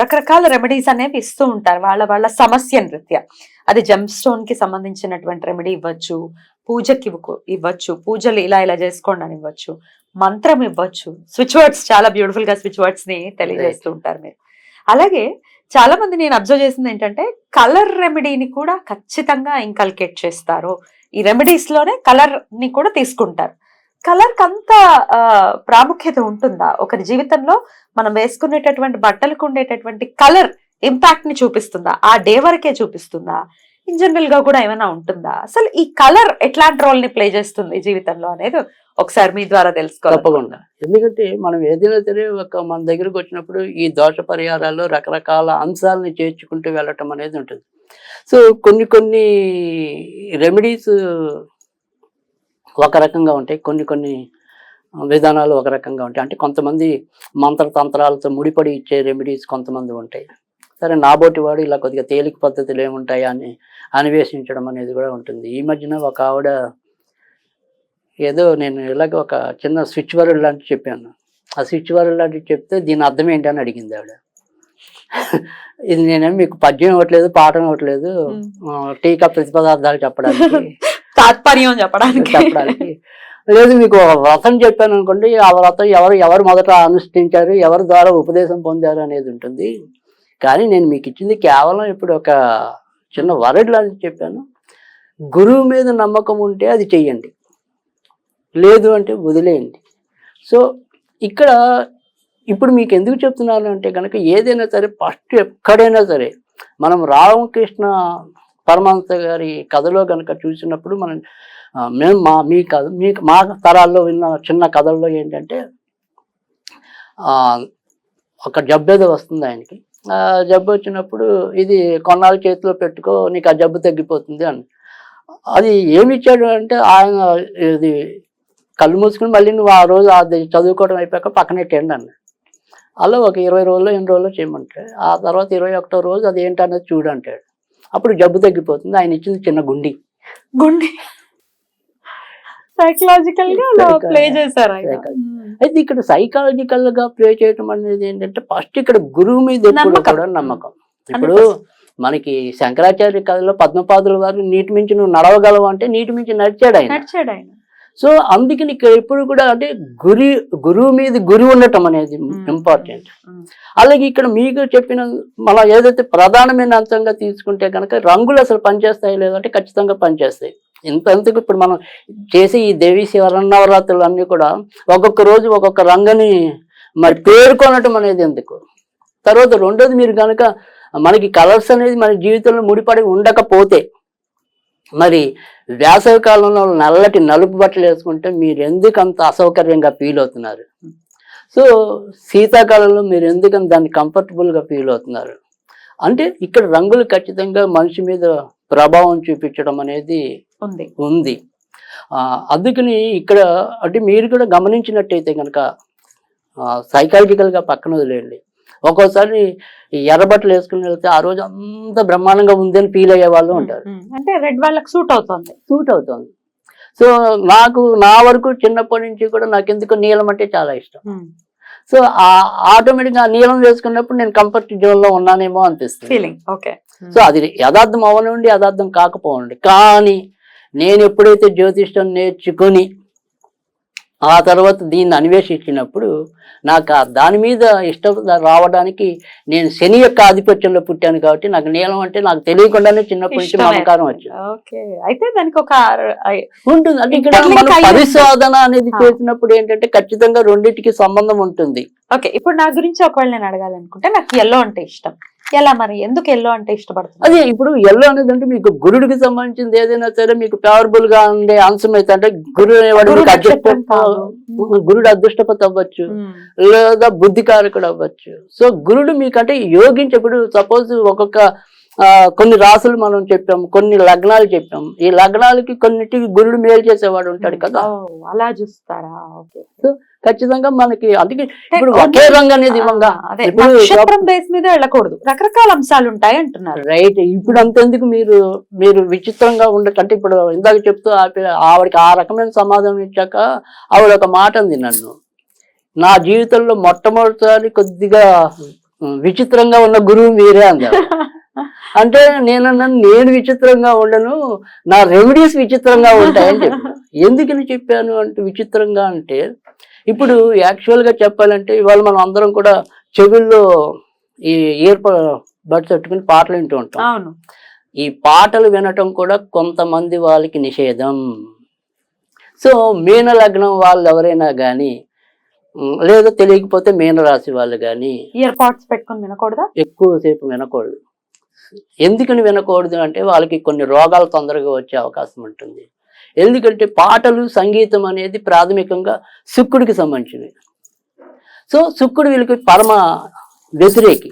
రకరకాల రెమెడీస్ అనేవి ఇస్తూ ఉంటారు వాళ్ళ వాళ్ళ సమస్య నృత్య. అది జమ్ స్టోన్కి సంబంధించినటువంటి రెమెడీ ఇవ్వచ్చు పూజకి ఇవ్వచ్చు పూజలు ఇలా ఇలా చేసుకోండి అని ఇవ్వచ్చు మంత్రం ఇవ్వచ్చు. స్విచ్ వర్డ్స్ చాలా బ్యూటిఫుల్గా స్విచ్ వర్డ్స్ని తెలియజేస్తూ ఉంటారు మీరు. అలాగే చాలా మంది నేను అబ్జర్వ్ చేసింది ఏంటంటే కలర్ రెమెడీని కూడా ఖచ్చితంగా ఇంకల్కేట్ చేస్తారు. ఈ రెమెడీస్లోనే కలర్ని కూడా తీసుకుంటారు. కలర్ అంత ప్రాముఖ్యత ఉంటుందా? ఒకరి జీవితంలో మనం వేసుకునేటటువంటి బట్టలకు ఉండేటటువంటి కలర్ ఇంపాక్ట్ని చూపిస్తుందా? ఆ డే వరకే చూపిస్తుందా? ఇన్ జనరల్గా కూడా ఏమైనా ఉంటుందా? అసలు ఈ కలర్ ఎట్లాంటి రోల్ని ప్లే చేస్తుంది జీవితంలో అనేది ఒకసారి మీ ద్వారా తెలుసుకోవాలి తప్పకుండా. ఎందుకంటే మనం ఏదైనా సరే ఒక మన దగ్గరకు వచ్చినప్పుడు ఈ దోష పరిహారాల్లో రకరకాల అంశాలని చేర్చుకుంటూ వెళ్ళటం అనేది ఉంటుంది. సో కొన్ని కొన్ని రెమెడీస్ ఒక రకంగా ఉంటాయి. కొన్ని కొన్ని విధానాలు ఒక రకంగా ఉంటాయి. అంటే కొంతమంది మంత్రతంత్రాలతో ముడిపడి ఇచ్చే రెమెడీస్ కొంతమంది ఉంటాయి. సరే నాబోటి వాడు ఇలా కొద్దిగా తేలిక పద్ధతులు ఏముంటాయా అని అన్వేషించడం అనేది కూడా ఉంటుంది. ఈ మధ్యన ఒక ఆవిడ ఏదో నేను ఇలాగ ఒక చిన్న స్విచ్ వరల్డ్ లాంటివి చెప్పాను. ఆ స్విచ్ వరల్డ్ లాంటివి చెప్తే దీని అర్థం ఏంటి అని అడిగింది ఆవిడ. ఇది నేనేం మీకు పద్యం ఇవ్వట్లేదు పాఠం ఇవ్వట్లేదు. టీకా ప్రతిపదార్థాలు చెప్పడానికి. తాత్పర్యం చెప్పడానికి. చెప్పడానికి. లేదు మీకు వ్రతం చెప్పాను అనుకోండి ఆ వ్రతం ఎవరు ఎవరు మొదట అనుష్ఠించారు ఎవరి ద్వారా ఉపదేశం పొందారు అనేది ఉంటుంది. కానీ నేను మీకు ఇచ్చింది కేవలం ఇప్పుడు ఒక చిన్న వరడ్ లాంటి చెప్పాను. గురువు మీద నమ్మకం ఉంటే అది చెయ్యండి. లేదు అంటే వదిలేయండి. సో ఇక్కడ ఇప్పుడు మీకు ఎందుకు చెప్తున్నాను అంటే కనుక ఏదైనా సరే ఫస్ట్ ఎక్కడైనా సరే మనం రామకృష్ణ పరమహంస గారి కథలో కనుక చూసినప్పుడు మనం మేము మా మీ కథ మీ మా తరాల్లో విన్న చిన్న కథల్లో ఏంటంటే ఒక జబ్బు వస్తుంది ఆయనకి. ఆ జబ్బు వచ్చినప్పుడు ఇది కొన్నాళ్ళు చేతిలో పెట్టుకో నీకు ఆ జబ్బు తగ్గిపోతుంది అని. అది ఏమి ఇచ్చాడు అంటే ఆయన ఇది కళ్ళు మూసుకుని మళ్ళీ నువ్వు ఆ రోజు అది చదువుకోవడం అయిపోయాక పక్కనెట్టండి అన్న అలా ఒక ఇరవై రోజుల్లో ఎన్ని రోజుల్లో చేయమంటాడు? ఆ తర్వాత ఇరవై ఒకటో రోజు అది ఏంటనేది చూడంటాడు అప్పుడు జబ్బు తగ్గిపోతుంది ఆయన ఇచ్చింది చిన్న గుండి గుండె సైకలాజికల్గా. ప్లే చేశారు ఆయన. Psychological. అయితే ఇక్కడ సైకాలజికల్గా ప్లే చేయటం అనేది ఏంటంటే ఫస్ట్ ఇక్కడ గురువు మీద ఎప్పుడు నమ్మకం. కూడా నమ్మకం ఇప్పుడు 100%. మనకి శంకరాచార్య కథలో పద్మపాదుల వారు నీటి మించి నువ్వు నడవగలవు అంటే నీటి మించి నడిచాడు ఆయన నడిచాడు ఆయన సో అందుకని ఇక్కడ ఎప్పుడు కూడా అంటే గురి గురువు మీద గురి ఉండటం అనేది ఇంపార్టెంట్. అలాగే ఇక్కడ మీకు చెప్పిన మనం ఏదైతే ప్రధానమైన అంశంగా తీసుకుంటే కనుక రంగులు అసలు పనిచేస్తాయి లేదంటే ఖచ్చితంగా పనిచేస్తాయి. ఇంతకు ఇప్పుడు మనం చేసే ఈ దేవి శివరన్నవరాత్రులు అన్నీ కూడా ఒక్కొక్క రోజు ఒక్కొక్క రంగుని మరి పేర్కొనటం అనేది ఎందుకు? తర్వాత రెండోది మీరు కనుక మనకి కలర్స్ అనేది మన జీవితంలో ముడిపడి ఉండకపోతే మరి వేసవి కాలంలో నల్లటి నలుపు బట్టలు వేసుకుంటే మీరు ఎందుకు అంత అసౌకర్యంగా ఫీల్ అవుతున్నారు? సో శీతాకాలంలో మీరు ఎందుకని దాన్ని కంఫర్టబుల్గా ఫీల్ అవుతున్నారు? అంటే ఇక్కడ రంగులు ఖచ్చితంగా మనిషి మీద ప్రభావం చూపించడం అనేది ఉంది. ఉంది. అందుకని ఇక్కడ అంటే మీరు కూడా గమనించినట్టయితే కనుక సైకాలజికల్గా పక్కన వదిలేయండి. ఒక్కోసారి ఎర్రబట్టలు వేసుకుని వెళ్తే ఆ రోజు అంత బ్రహ్మాండంగా ఉంది అని ఫీల్ అయ్యే వాళ్ళు ఉంటారు. అంటే రెడ్ వాళ్ళకి సూట్ అవుతుంది. సూట్ అవుతుంది. సో నాకు నా వరకు చిన్నప్పటి నుంచి కూడా నాకు ఎందుకు నీలం అంటే చాలా ఇష్టం. సో ఆ ఆటోమేటిక్గా నీలం వేసుకున్నప్పుడు నేను కంఫర్ట్ జోన్లో ఉన్నానేమో అనిపిస్తుంది. ఫీలింగ్ ఓకే సో అది యథార్థం అవనండి యథార్థం కాకపోవండి కానీ నేను ఎప్పుడైతే జ్యోతిష్యం నేర్చుకుని ఆ తర్వాత దీన్ని అన్వేషించినప్పుడు నాకు ఆ దాని మీద ఇష్టం రావడానికి నేను శని యొక్క ఆధిపత్యంలో పుట్టాను కాబట్టి నాకు నీలం అంటే నాకు తెలియకుండానే చిన్నప్పటి నుంచి. మమకారం వచ్చింది. అయితే దానికి ఒక ఉంటుంది. అంటే ఇక్కడ మనం పరిశోధన అనేది. చేసినప్పుడు ఏంటంటే ఖచ్చితంగా రెండింటికి సంబంధం ఉంటుంది. ఓకే. ఇప్పుడు నా గురించి ఒకవేళ నేను అడగాలనుకుంటే నాకు ఎల్లో అంటే ఇష్టం. ఎలా మరి? ఎందుకు ఎల్లో అంటే ఇష్టపడుతుంది అదే ఇప్పుడు ఎల్లో అనేది అంటే మీకు గురుడికి సంబంధించింది ఏదైనా సరే మీకు ఫేవరబుల్గా ఉండే అంశం అయితే అంటే గురుడు అనేవాడు గురుడు మీకు అదృష్టపతి అవ్వచ్చు లేదా బుద్ధికారకుడు అవ్వచ్చు. సో గురుడు మీకంటే యోగించప్పుడు సపోజ్ ఒక్కొక్క కొన్ని రాసులు మనం చెప్పాం కొన్ని లగ్నాలు చెప్పాం. ఈ లగ్నాలకి కొన్నిటికి గురుడు మేలు చేసేవాడు ఉంటాడు కదా. అలా చూస్తారా? ఖచ్చితంగా మనకి అందుకే ఇప్పుడు ఒకే రంగు అనేది నక్షత్రం బేస్ మీద వెళ్ళకూడదు. రకరకాల అంశాలు ఉంటాయి అంటున్నారు. రైట్ ఇప్పుడు అంతెందుకు మీరు మీరు విచిత్రంగా ఉండట అంటే ఇప్పుడు ఇందాక చెప్తూ ఆవిడకి ఆ రకమైన సమాధానం ఇచ్చాక ఆవిడ ఒక మాట అంది నన్ను. నా జీవితంలో మొట్టమొదటిసారి కొద్దిగా విచిత్రంగా ఉన్న గురువు మీరే అన్నారు అంటే నేను నేను విచిత్రంగా ఉండను నా రెమెడీస్ విచిత్రంగా ఉంటాయని చెప్పాను ఎందుకని చెప్పాను అంటే విచిత్రంగా అంటే ఇప్పుడు యాక్చువల్గా చెప్పాలంటే ఇవాళ మనం అందరం కూడా చెవుల్లో ఈ ఇయర్ బడ్స్ పెట్టుకుని పాటలు వింటూ ఉంటాం. ఈ పాటలు వినటం కూడా కొంతమంది వాళ్ళకి నిషేధం. సో మీన లగ్నం వాళ్ళు ఎవరైనా కానీ లేదా తెలియకపోతే మీన రాశి వాళ్ళు కానీ ఇయర్ పాడ్స్ పెట్టుకొని వినకూడదా? ఎక్కువసేపు వినకూడదు. ఎందుకని వినకూడదు అంటే వాళ్ళకి కొన్ని రోగాలు తొందరగా వచ్చే అవకాశం ఉంటుంది. ఎందుకంటే పాటలు సంగీతం అనేది ప్రాథమికంగా శుక్రుడికి సంబంధించినవి. సో శుక్రుడు వీళ్ళకి పరమ వ్యతిరేకి.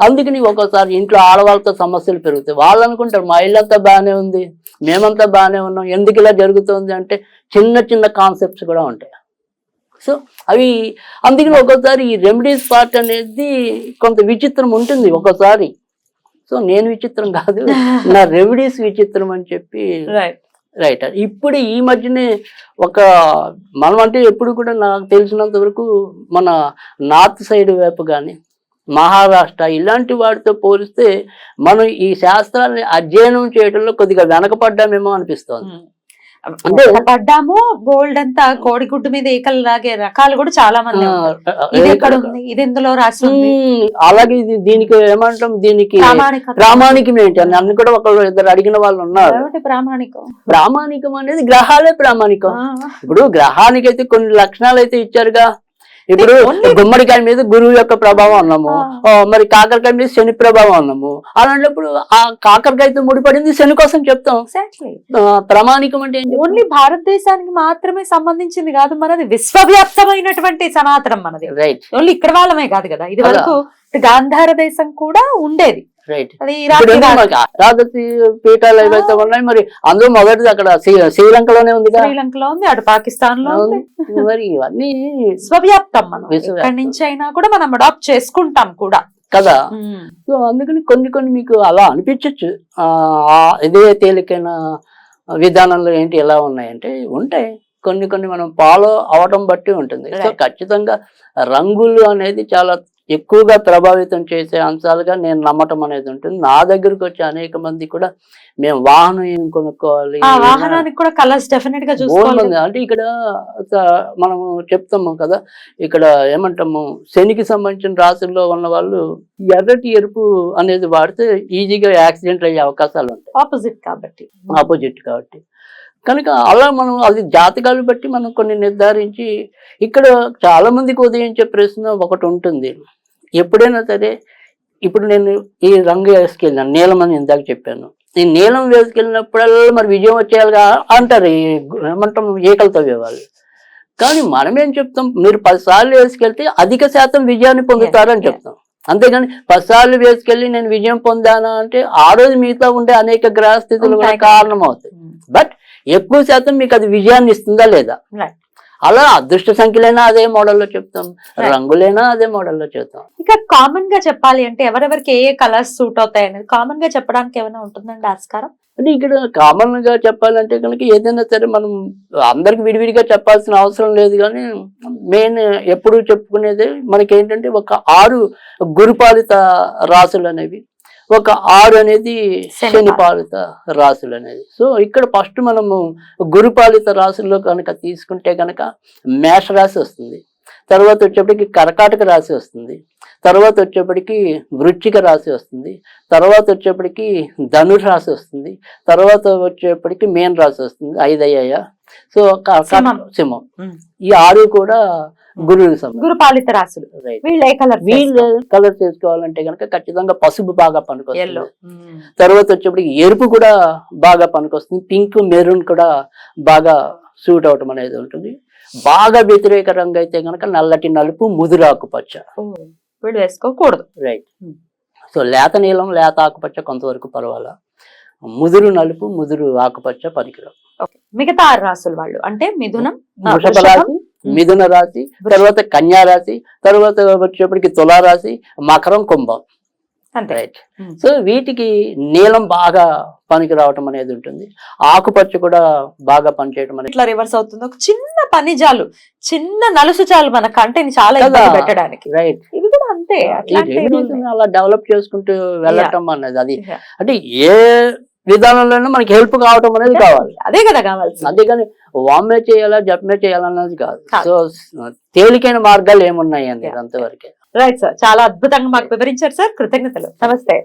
అందుకని ఒక్కోసారి ఇంట్లో ఆడవాళ్ళతో సమస్యలు పెరుగుతాయి. వాళ్ళు అనుకుంటారు మా ఇల్లంతా బాగానే ఉంది మేమంతా బాగానే ఉన్నాం ఎందుకు ఇలా జరుగుతుంది? అంటే చిన్న చిన్న కాన్సెప్ట్స్ కూడా ఉంటాయి. సో అవి అందుకని ఒక్కోసారి ఈ రెమెడీస్ పార్ట్ అనేది కొంత విచిత్రం ఉంటుంది ఒక్కోసారి. సో నేను విచిత్రం కాదు. నా రెమెడీస్ విచిత్రం అని చెప్పి రైట్ ఇప్పుడు ఈ మధ్యనే ఒక మనం అంటే ఎప్పుడు కూడా నాకు తెలిసినంత వరకు మన నార్త్ సైడ్ వైపు కానీ మహారాష్ట్ర ఇలాంటి వాటితో పోలిస్తే మనం ఈ శాస్త్రాన్ని అధ్యయనం చేయడంలో కొద్దిగా వెనకపడ్డామేమో అనిపిస్తోంది. అంటే- పడ్డాము బోల్డ్ అంతా కోడిగుడ్డు మీద ఏకలు లాగే రకాలు కూడా చాలా మంది ఉన్నారు. ఇది ఎక్కడ ఉంది? ఇది ఎందులో రాసి అలాగే ఇది దీనికి ఏమంటాం? దీనికి ప్రామాణికం ఏంటి? అని నన్ను కూడా ఒకళ్ళు ఇద్దరు అడిగిన వాళ్ళు ఉన్నారు. ప్రామాణికం? ప్రామాణికం అనేది గ్రహాలే ప్రామాణికం. ఇప్పుడు గ్రహానికి అయితే కొన్ని లక్షణాలు అయితే ఇచ్చారుగా. ఇప్పుడు గుమ్మడికాయ మీద గురువు యొక్క ప్రభావం అన్నాము మరి కాకరకాయ మీద శని ప్రభావం అన్నాము అలాంటప్పుడు ఆ కాకరకాయతో ముడిపడింది శని కోసం చెప్తాం. ప్రామాణికం అంటే? ఓన్లీ భారతదేశానికి మాత్రమే సంబంధించింది కాదు మనది విశ్వవ్యాప్తమైనటువంటి సనాతనం మనది. రైట్ ఓన్లీ ఇక్కడ వాళ్ళమే కాదు కదా ఇది వరకు గాంధార దేశం కూడా ఉండేది. అష్టాదశి పీఠాలు ఏవైతే ఉన్నాయి మరి అందులో మొదటిది అక్కడ శ్రీ- శ్రీలంకలోనే ఉందిగా శ్రీలంకలో ఉంది అటు పాకిస్తాన్లో ఉంది. మరి ఇవన్నీ విశ్వవ్యాప్తం మనం. ఎక్కడి నుంచి అయినా కూడా మనం అడాప్ట్ చేసుకుంటాం కూడా. కదా. సో అందుకని కొన్ని కొన్ని మీకు అలా అనిపించవచ్చు ఇదే తేలికైన విధానంలో ఏంటి ఎలా ఉన్నాయంటే ఉంటాయి. కొన్ని కొన్ని మనం ఫాలో అవటం బట్టి ఉంటుంది. సో. ఖచ్చితంగా రంగులు అనేది చాలా ఎక్కువగా ప్రభావితం చేసే అంశాలుగా నేను నమ్మటం అనేది ఉంటుంది. నా దగ్గరకు వచ్చే అనేక మంది కూడా మేము వాహనం ఏం కొనుక్కోవాలి? వాహనానికి కూడా కలర్స్ డెఫినెట్గా చూసుకోవాలి. అంటే ఇక్కడ మనము చెప్తాము కదా ఇక్కడ ఏమంటాము శనికి సంబంధించిన రాశుల్లో ఉన్న వాళ్ళు ఎర్రటి ఎరుపు అనేది వాడితే ఈజీగా యాక్సిడెంట్ అయ్యే అవకాశాలు ఉంటాయి. ఆపోజిట్ కాబట్టి. ఆపోజిట్ కాబట్టి. కనుక అలా మనం అది జాతకాలు బట్టి మనం కొన్ని నిర్ధారించి ఇక్కడ చాలా మందికి ఉదయించే ప్రశ్న ఒకటి ఉంటుంది. ఎప్పుడైనా సరే ఇప్పుడు నేను ఈ రంగు వేసుకెళ్ళాను నీలం అని ఇందాక చెప్పాను. ఈ నీలం వేసుకెళ్ళినప్పుడల్లా మరి విజయం వచ్చేయాలిగా అంటారు ఈ ఏమంటాం ఏకలు తవ్వేవాళ్ళు కానీ మనం ఏం చెప్తాం మీరు పది సార్లు వేసుకెళ్తే అధిక శాతం విజయాన్ని పొందుతారని. చెప్తాం. అంతేగాని పది సార్లు వేసుకెళ్ళి నేను విజయం పొందానా అంటే ఆ రోజు మీతో ఉండే అనేక గ్రహ స్థితులు కూడా. కారణం అవుతాయి బట్ ఎక్కువ శాతం మీకు అది విజయాన్ని ఇస్తుందా లేదా. అలా అదృష్ట సంఖ్యలైనా అదే మోడల్లో చెప్తాం. రంగులైనా అదే మోడల్లో చెప్తాం ఇక కామన్గా చెప్పాలి అంటే ఎవరెవరికి ఏ ఏ కలర్స్ సూట్ అవుతాయి అనేది కామన్గా చెప్పడానికి ఏమైనా ఉంటుందండి ఆస్కారం అంటే ఇక్కడ కామన్గా చెప్పాలంటే కనుక ఏదైనా సరే మనం అందరికి విడివిడిగా చెప్పాల్సిన అవసరం లేదు కానీ మెయిన్ ఎప్పుడు చెప్పుకునేది మనకి ఏంటంటే ఒక ఆరు గురుపాలిత రాసులు అనేవి ఒక ఆరు అనేది శని శని పాలిత రాసులు అనేది. సో ఇక్కడ ఫస్ట్ మనము గురుపాలిత రాసుల్లో కనుక తీసుకుంటే కనుక మేష రాశి వస్తుంది. తర్వాత వచ్చేప్పటికి కర్కాటక రాశి వస్తుంది. తర్వాత వచ్చేప్పటికి వృశ్చిక రాశి వస్తుంది. తర్వాత వచ్చేప్పటికి ధనుర్ రాశి వస్తుంది. తర్వాత వచ్చేప్పటికి మేన్ రాశి వస్తుంది. ఐదు అయ్యాయా సో సింహం. ఈ ఆరు కూడా గురువుకి గురు పాలిత రాసులు వీళ్ళు ఏ కలర్ వీళ్ళు కలర్ చేసుకోవాలంటే కనుక ఖచ్చితంగా పసుపు బాగా పనికొస్తుంది. తర్వాత వచ్చేప్పటికి ఎరుపు కూడా బాగా పనికొస్తుంది. పింక్ మెరూన్ కూడా బాగా సూట్ అవటం అనేది ఉంటుంది. బాగా వ్యతిరేక రంగు అయితే కనుక నల్లటి నలుపు ముదురు ఆకుపచ్చ వీళ్ళు వేసుకోకూడదు. Right Hmm. సో లేత నీలం లేత ఆకుపచ్చ కొంతవరకు పర్వాలా. ముదురు నలుపు ముదురు ఆకుపచ్చ పనికిరావు. మిగతా ఆరు రాసులు వాళ్ళు అంటే మిథునం వృషభం, రాశి మిథున రాశి తర్వాత కన్యా రాశి తర్వాత వచ్చేప్పటికి తులా రాశి మకరం కుంభం. రైట్. సో వీటికి నీలం బాగా పనికి రావటం అనేది ఉంటుంది. ఆకుపచ్చ కూడా బాగా పనిచేయటం అనేది ఇట్లా రివర్స్ అవుతుంది. ఒక చిన్న పని చాలు. చిన్న నలుసు చాలు మన కంటిని చాలా పెట్టడానికి. రైట్ ఇవి కూడా అంతే. అలా డెవలప్ చేసుకుంటూ వెళ్ళటం అనేది అది. అంటే ఏ విధానంలోనూ మనకి హెల్ప్ కావటం అనేది కావాలి. అదే కదా కావాల్సింది. అంతేగాని వామే చేయాలా జపమే చేయాలన్నది కాదు. సో తేలికైన మార్గాలు ఏమున్నాయి అనేది Yeah. అంతవరకే. రైట్ సార్ చాలా అద్భుతంగా మాకు వివరించారు సార్ కృతజ్ఞతలు. నమస్తే.